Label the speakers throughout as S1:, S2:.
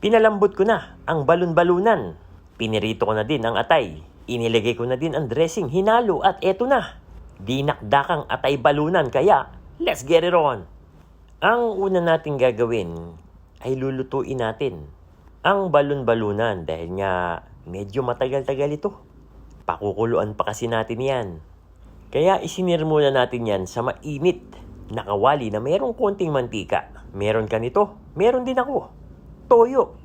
S1: Pinalambot ko na ang balon-balunan. Pinirito ko na din ang atay. Inilagay ko na din ang dressing hinalo at eto na. Dinakdakang atay balunan kaya let's get it on. Ang una nating gagawin ay lulutuin natin ang balon-balunan dahil nga medyo matagal-tagal ito. Pakukuluan pa kasi natin yan. Kaya isinir muna natin yan sa mainit na kawali na merong konting mantika. Meron ka nito, meron din ako. Toyo.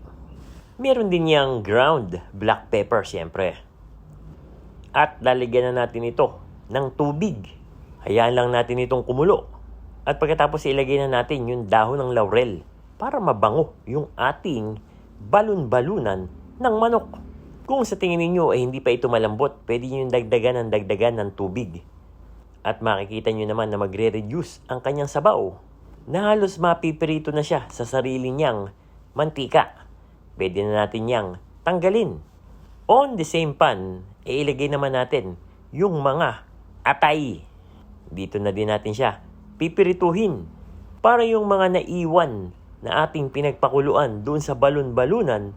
S1: Meron din yung ground black pepper siyempre. At lalagyan na natin ito ng tubig. Hayaan lang natin itong kumulo. At pagkatapos ilagay na natin yung dahon ng laurel para mabango yung ating balon-balunan ng manok. Kung sa tingin ninyo ay hindi pa ito malambot, pwede nyo dagdagan ng dagdagan ng tubig. At makikita nyo naman na magre-reduce ang kanyang sabaw na halos mapipirito na siya sa sarili niyang mantika. Pwede na natin niyang tanggalin. On the same pan, iilagay naman natin yung mga atay. Dito na din natin siya pipirituhin para yung mga naiwan na ating pinagpakuluan doon sa balon-balunan,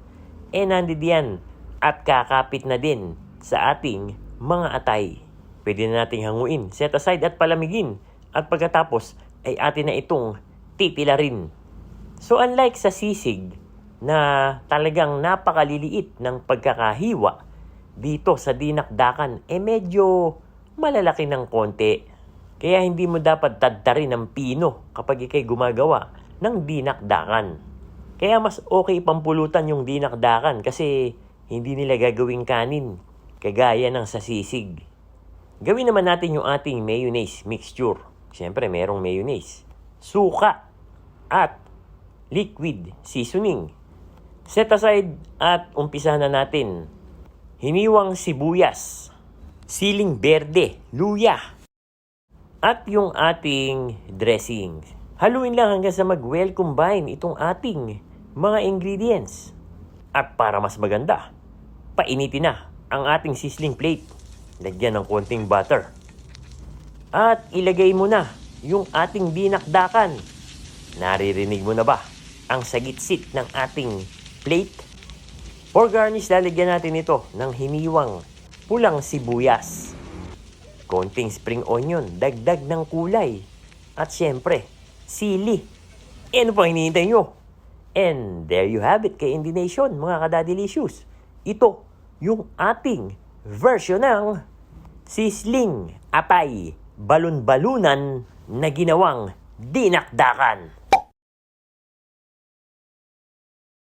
S1: eh nandidiyan at kakapit na din sa ating mga atay. Pwede na nating hanguin, set aside at palamigin at pagkatapos ay atin na itong titilarin. So unlike sa sisig na talagang napakaliliit ng pagkakahiwa, dito sa dinakdakan eh medyo malalaki ng konti. Kaya hindi mo dapat tadtarin ng pino kapag ikay gumagawa ng dinakdakan. Kaya mas okay pampulutan yung dinakdakan kasi hindi nila gagawing kanin kagaya ng sa sisig. Gawin naman natin yung ating mayonnaise mixture. Siyempre, merong mayonnaise. Suka at liquid seasoning. Set aside at umpisa na natin. Hiniwang sibuyas, siling berde, luya, at yung ating dressing. Haluin lang hanggang sa mag-well combine itong ating mga ingredients. At para mas maganda, painitin na ang ating sizzling plate. Lagyan ng konting butter. At ilagay mo na yung ating dinakdakan. Naririnig mo na ba ang sagitsit ng ating plate? For garnish, lalagyan natin ito ng hiniwang pulang sibuyas konting spring onion, dagdag ng kulay. At syempre, sili. E ano pang hinihintay nyo? And there you have it, kay Indie Nation, mga kadadilicious. Ito, yung ating version ng sisling atay balon-balunan na ginawang dinakdakan.